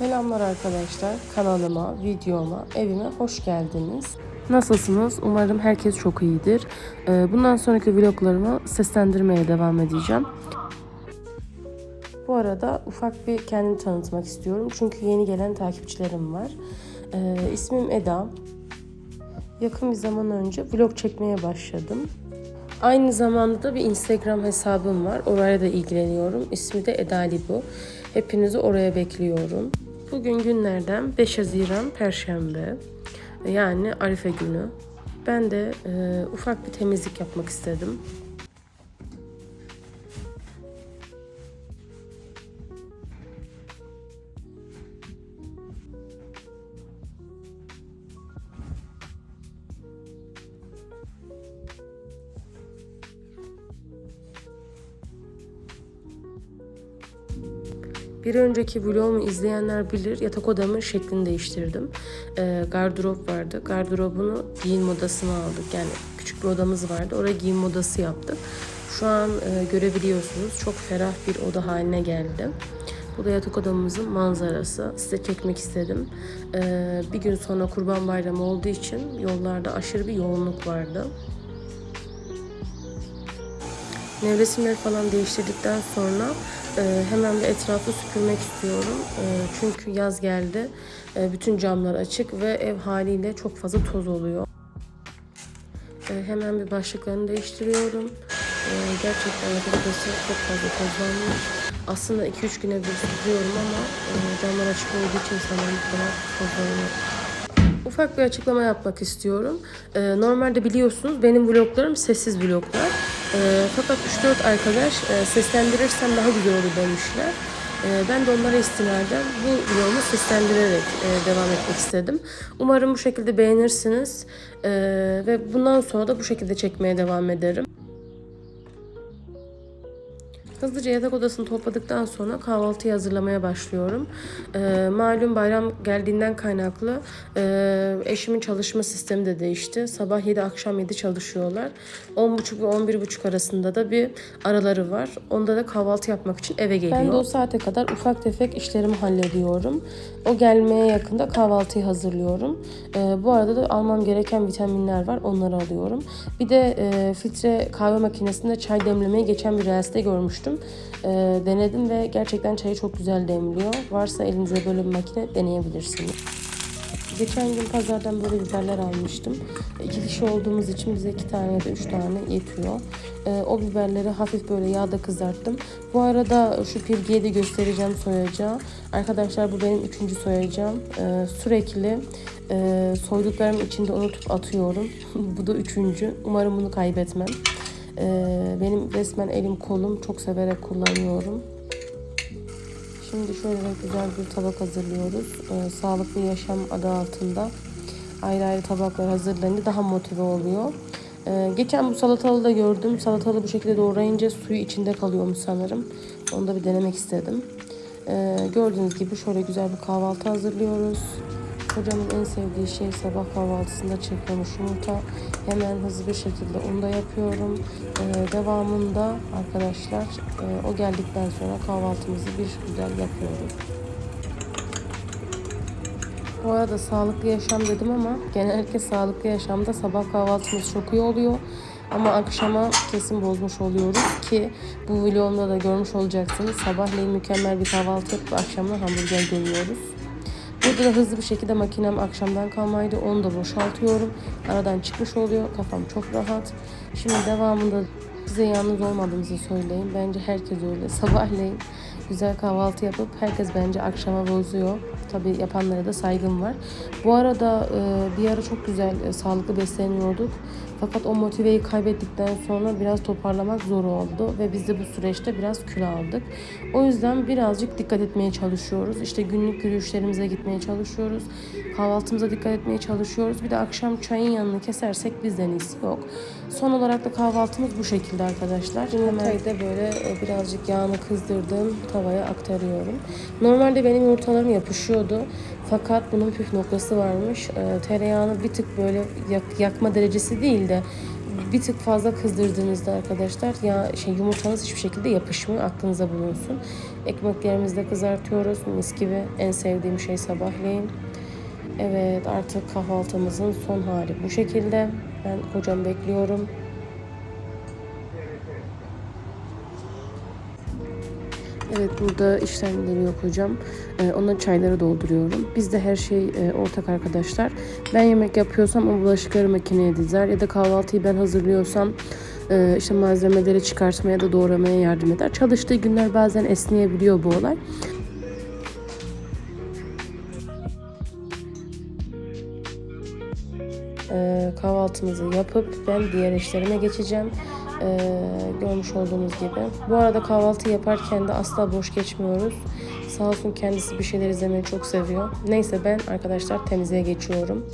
Selamlar arkadaşlar. Kanalıma, videoma, evime hoş geldiniz. Nasılsınız? Umarım herkes çok iyidir. Ee, Bundan sonraki vloglarımı seslendirmeye devam edeceğim. Bu arada ufak bir kendimi tanıtmak istiyorum. Çünkü yeni gelen takipçilerim var. Ee, ismim Eda. Yakın bir zaman önce vlog çekmeye başladım. Aynı zamanda da bir Instagram hesabım var. Oraya da ilgileniyorum. İsmi de Eda Libu. Hepinizi oraya bekliyorum. Bugün günlerden 5 Haziran Perşembe. Yani Arife günü. Ben de e, ufak bir temizlik yapmak istedim. Bir önceki vlogumu izleyenler bilir yatak odamın şeklini değiştirdim. Ee, gardırop vardı. Gardırobunu giyinme odasına aldık. Yani küçük bir odamız vardı. Oraya giyinme odası yaptık. Şu an e, görebiliyorsunuz çok ferah bir oda haline geldi. Bu da yatak odamızın manzarası. Size çekmek istedim. Ee, bir gün sonra Kurban Bayramı olduğu için yollarda aşırı bir yoğunluk vardı. Nevresimleri falan değiştirdikten sonra e, hemen bir etrafı süpürmek istiyorum. E, çünkü yaz geldi. E, bütün camlar açık ve ev haliyle çok fazla toz oluyor. E, hemen bir başlıklarını değiştiriyorum. E, gerçekten yatak odası çok fazla tozlanmış. Aslında 2-3 güne bir süpürüyorum ama e, camlar açık olduğu için sanırım bu kadar tozlanıyor. Ufak bir açıklama yapmak istiyorum. Ee, normalde biliyorsunuz benim vloglarım sessiz vloglar. Ee, fakat 3-4 arkadaş e, seslendirirsem daha güzel olur demişler. Ee, ben de onlara istinaden bu vlogumu seslendirerek e, devam etmek istedim. Umarım bu şekilde beğenirsiniz. Ee, ve bundan sonra da bu şekilde çekmeye devam ederim. Hızlıca yatak odasını topladıktan sonra kahvaltıyı hazırlamaya başlıyorum. Ee, malum bayram geldiğinden kaynaklı e, eşimin çalışma sistemi de değişti. Sabah 7 akşam 7 çalışıyorlar. 10.30 ve 11.30 arasında da bir araları var. Onda da kahvaltı yapmak için eve geliyor. Ben de o saate kadar ufak tefek işlerimi hallediyorum. O gelmeye yakında kahvaltıyı hazırlıyorum. Ee, bu arada da almam gereken vitaminler var. Onları alıyorum. Bir de e, filtre kahve makinesinde çay demlemeyi geçen bir reels'te görmüştüm. Ee, denedim ve gerçekten çayı çok güzel demliyor. Varsa elinizde böyle bir makine deneyebilirsiniz. Geçen gün pazardan böyle biberler almıştım. İki kişi olduğumuz için bize iki tane ya da üç tane yetiyor. Ee, o biberleri hafif böyle yağda kızarttım. Bu arada şu pilgiye de göstereceğim soyacağı. Arkadaşlar bu benim üçüncü soyacağım. Ee, sürekli e, soyduklarımın içinde unutup atıyorum. bu da üçüncü. Umarım bunu kaybetmem. Ee, benim resmen elim kolum çok severek kullanıyorum. Şimdi şöyle güzel bir tabak hazırlıyoruz. Ee, sağlıklı yaşam adı altında ayrı ayrı tabaklar hazırlanınca daha motive oluyor. Ee, geçen bu salatalı da gördüm. Salatalı bu şekilde doğrayınca suyu içinde kalıyormuş sanırım. Onu da bir denemek istedim. Ee, gördüğünüz gibi şöyle güzel bir kahvaltı hazırlıyoruz. Hocamın en sevdiği şey sabah kahvaltısında çırpılmış yumurta. Hemen hızlı bir şekilde onu da yapıyorum. Ee, devamında arkadaşlar e, o geldikten sonra kahvaltımızı bir güzel yapıyoruz. Bu arada sağlıklı yaşam dedim ama genellikle sağlıklı yaşamda sabah kahvaltımız çok iyi oluyor. Ama akşama kesin bozmuş oluyoruz ki bu vlogumda da görmüş olacaksınız. Sabahleyin mükemmel bir kahvaltı yapıp akşamdan hamburger görüyoruz. Burada da hızlı bir şekilde makinem akşamdan kalmaydı. Onu da boşaltıyorum. Aradan çıkmış oluyor. Kafam çok rahat. Şimdi devamında size yalnız olmadığımızı söyleyeyim. Bence herkes öyle. Sabahleyin güzel kahvaltı yapıp herkes bence akşama bozuyor. Tabii yapanlara da saygım var. Bu arada e, bir ara çok güzel e, sağlıklı besleniyorduk. Fakat o motiveyi kaybettikten sonra biraz toparlamak zor oldu ve biz de bu süreçte biraz kilo aldık. O yüzden birazcık dikkat etmeye çalışıyoruz. İşte günlük yürüyüşlerimize gitmeye çalışıyoruz. Kahvaltımıza dikkat etmeye çalışıyoruz. Bir de akşam çayın yanını kesersek bizden iyisi yok. Son olarak da kahvaltımız bu şekilde arkadaşlar. Yumurtayı da böyle e, birazcık yağını kızdırdım tavaya aktarıyorum. Normalde benim yumurtalarım yapışıyordu. Fakat bunun püf noktası varmış. E, tereyağını bir tık böyle yak- yakma derecesi değil de bir tık fazla kızdırdığınızda arkadaşlar ya şey yumurtanız hiçbir şekilde yapışmıyor. Aklınıza bulunsun. Ekmeklerimizi de kızartıyoruz. Mis gibi en sevdiğim şey sabahleyin. Evet artık kahvaltımızın son hali bu şekilde. Ben kocam bekliyorum. Evet burada işlem geliyor kocam. Ee, ona çayları dolduruyorum. Bizde her şey e, ortak arkadaşlar. Ben yemek yapıyorsam o bulaşıkları makineye dizer ya da kahvaltıyı ben hazırlıyorsam e, işte malzemeleri çıkartmaya da doğramaya yardım eder. Çalıştığı günler bazen esneyebiliyor bu olay. Ee, kahvaltımızı yapıp ben diğer işlerime geçeceğim. Ee, görmüş olduğunuz gibi. Bu arada kahvaltı yaparken de asla boş geçmiyoruz. Sağ olsun kendisi bir şeyler izlemeyi çok seviyor. Neyse ben arkadaşlar temizliğe geçiyorum.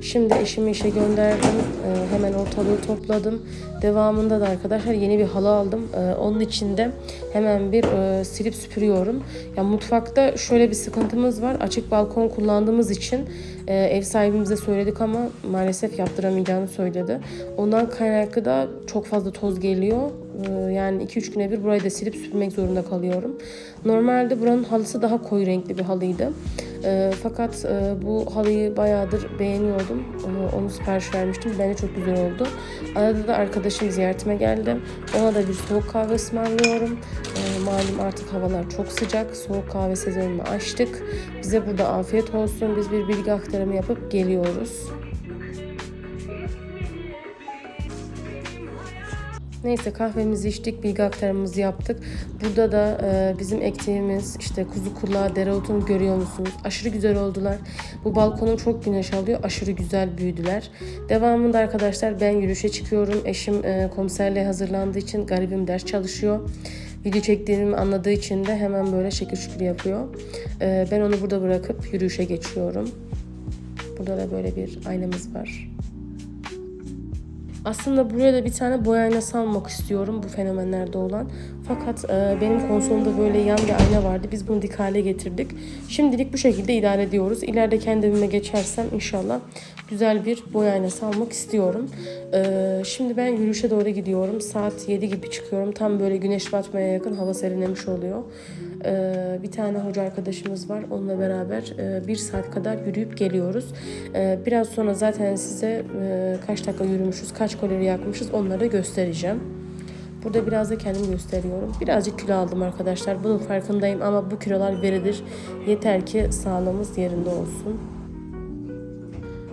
Şimdi eşimi işe gönderdim. Ee, hemen ortalığı topladım. Devamında da arkadaşlar yeni bir halı aldım. Ee, onun içinde hemen bir e, silip süpürüyorum. Ya mutfakta şöyle bir sıkıntımız var. Açık balkon kullandığımız için e, ev sahibimize söyledik ama maalesef yaptıramayacağını söyledi. Ondan kaynaklı da çok fazla toz geliyor. Ee, yani 2-3 güne bir burayı da silip süpürmek zorunda kalıyorum. Normalde buranın halısı daha koyu renkli bir halıydı. Ee, fakat e, bu halıyı bayağıdır beğeniyordum. Onu, onu sipariş vermiştim. Bence çok güzel oldu. Arada da arkadaşım ziyaretime geldi. Ona da bir soğuk kahve ısmarlıyorum. Ee, malum artık havalar çok sıcak. Soğuk kahve sezonunu açtık. Bize burada afiyet olsun. Biz bir bilgi aktarımı yapıp geliyoruz. Neyse kahvemizi içtik, bilgi aktarımımızı yaptık. Burada da e, bizim ektiğimiz işte kuzu kulağı, dereotunu görüyor musunuz? Aşırı güzel oldular. Bu balkonum çok güneş alıyor. Aşırı güzel büyüdüler. Devamında arkadaşlar ben yürüyüşe çıkıyorum. Eşim e, komiserliğe hazırlandığı için garibim ders çalışıyor. Video çektiğimi anladığı için de hemen böyle şekil şükür yapıyor. E, ben onu burada bırakıp yürüyüşe geçiyorum. Burada da böyle bir aynamız var. Aslında buraya da bir tane boy aynası almak istiyorum bu fenomenlerde olan. Fakat e, benim konsolumda böyle yan bir ayna vardı. Biz bunu dik hale getirdik. Şimdilik bu şekilde idare ediyoruz. İleride kendi evime geçersem inşallah güzel bir boy aynası almak istiyorum. E, şimdi ben yürüyüşe doğru gidiyorum. Saat 7 gibi çıkıyorum. Tam böyle güneş batmaya yakın hava serinlemiş oluyor. E, bir tane hoca arkadaşımız var. Onunla beraber e, bir saat kadar yürüyüp geliyoruz. E, biraz sonra zaten size e, kaç dakika yürümüşüz, kaç kalori yakmışız onları da göstereceğim. Burada biraz da kendimi gösteriyorum. Birazcık kilo aldım arkadaşlar. Bunun farkındayım ama bu kilolar verilir. Yeter ki sağlığımız yerinde olsun.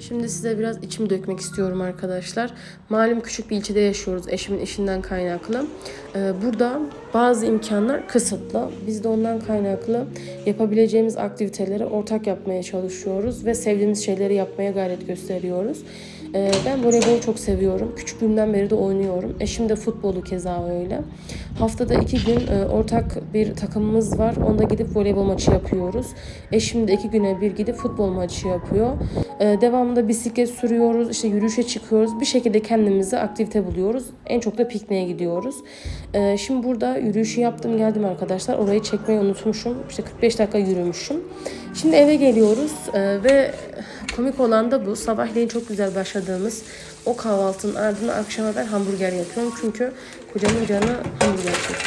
Şimdi size biraz içimi dökmek istiyorum arkadaşlar. Malum küçük bir ilçede yaşıyoruz eşimin işinden kaynaklı. Ee, burada bazı imkanlar kısıtlı. Biz de ondan kaynaklı yapabileceğimiz aktiviteleri ortak yapmaya çalışıyoruz ve sevdiğimiz şeyleri yapmaya gayret gösteriyoruz. Ee, ben voleybolu çok seviyorum. Küçüklüğümden beri de oynuyorum. Eşim de futbolu keza öyle. Haftada iki gün e, ortak bir takımımız var. Onda gidip voleybol maçı yapıyoruz. Eşim de iki güne bir gidip futbol maçı yapıyor. Ee, devamında bisiklet sürüyoruz, işte yürüyüşe çıkıyoruz. Bir şekilde kendimizi aktivite buluyoruz. En çok da pikniğe gidiyoruz. Ee, şimdi burada yürüyüşü yaptım geldim arkadaşlar. Orayı çekmeyi unutmuşum. İşte 45 dakika yürümüşüm. Şimdi eve geliyoruz ee, ve komik olan da bu. Sabahleyin çok güzel başladığımız o kahvaltının ardından akşama ben hamburger yapıyorum. Çünkü kocamın canı hamburger çekmiş.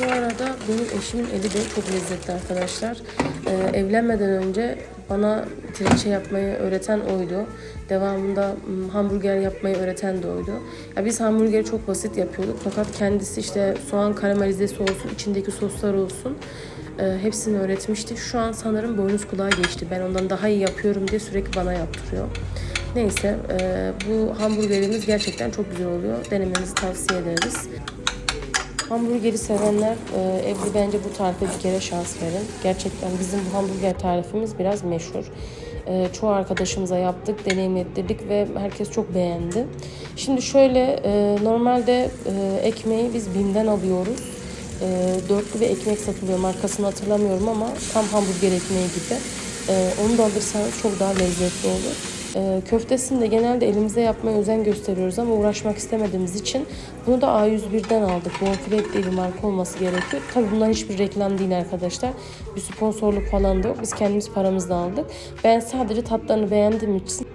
Bu arada benim eşimin eli de çok lezzetli arkadaşlar. Ee, evlenmeden önce bana trileçe yapmayı öğreten oydu. Devamında hamburger yapmayı öğreten de oydu. Ya biz hamburgeri çok basit yapıyorduk. Fakat kendisi işte soğan karamelizesi olsun, içindeki soslar olsun. e, hepsini öğretmişti. Şu an sanırım boynuz kulağa geçti. Ben ondan daha iyi yapıyorum diye sürekli bana yaptırıyor. Neyse e, bu hamburgerimiz gerçekten çok güzel oluyor. Denemenizi tavsiye ederiz. Hamburgeri sevenler e, evde bence bu tarife bir kere şans verin. Gerçekten bizim bu hamburger tarifimiz biraz meşhur. E, çoğu arkadaşımıza yaptık, deneyimlettirdik ve herkes çok beğendi. Şimdi şöyle e, normalde e, ekmeği biz BİM'den alıyoruz. E, dörtlü bir ekmek satılıyor markasını hatırlamıyorum ama tam hamburger ekmeği gibi. E, onu da alırsanız çok daha lezzetli olur. E, köftesini de genelde elimizde yapmaya özen gösteriyoruz ama uğraşmak istemediğimiz için bunu da A101'den aldık. Bonfile diye bir marka olması gerekiyor. Tabii bunlar hiçbir reklam değil arkadaşlar. Bir sponsorluk falan da yok. Biz kendimiz paramızla aldık. Ben sadece tatlarını beğendiğim için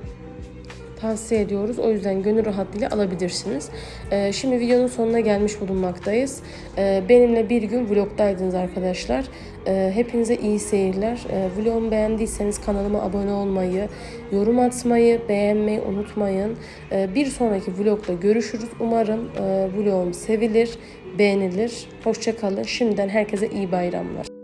tavsiye ediyoruz. O yüzden gönül rahatlığıyla alabilirsiniz. Ee, şimdi videonun sonuna gelmiş bulunmaktayız. Ee, benimle bir gün vlogdaydınız arkadaşlar. Ee, hepinize iyi seyirler. Ee, vlogumu beğendiyseniz kanalıma abone olmayı, yorum atmayı, beğenmeyi unutmayın. Ee, bir sonraki vlogda görüşürüz. Umarım e, vlogum sevilir, beğenilir. Hoşçakalın. Şimdiden herkese iyi bayramlar.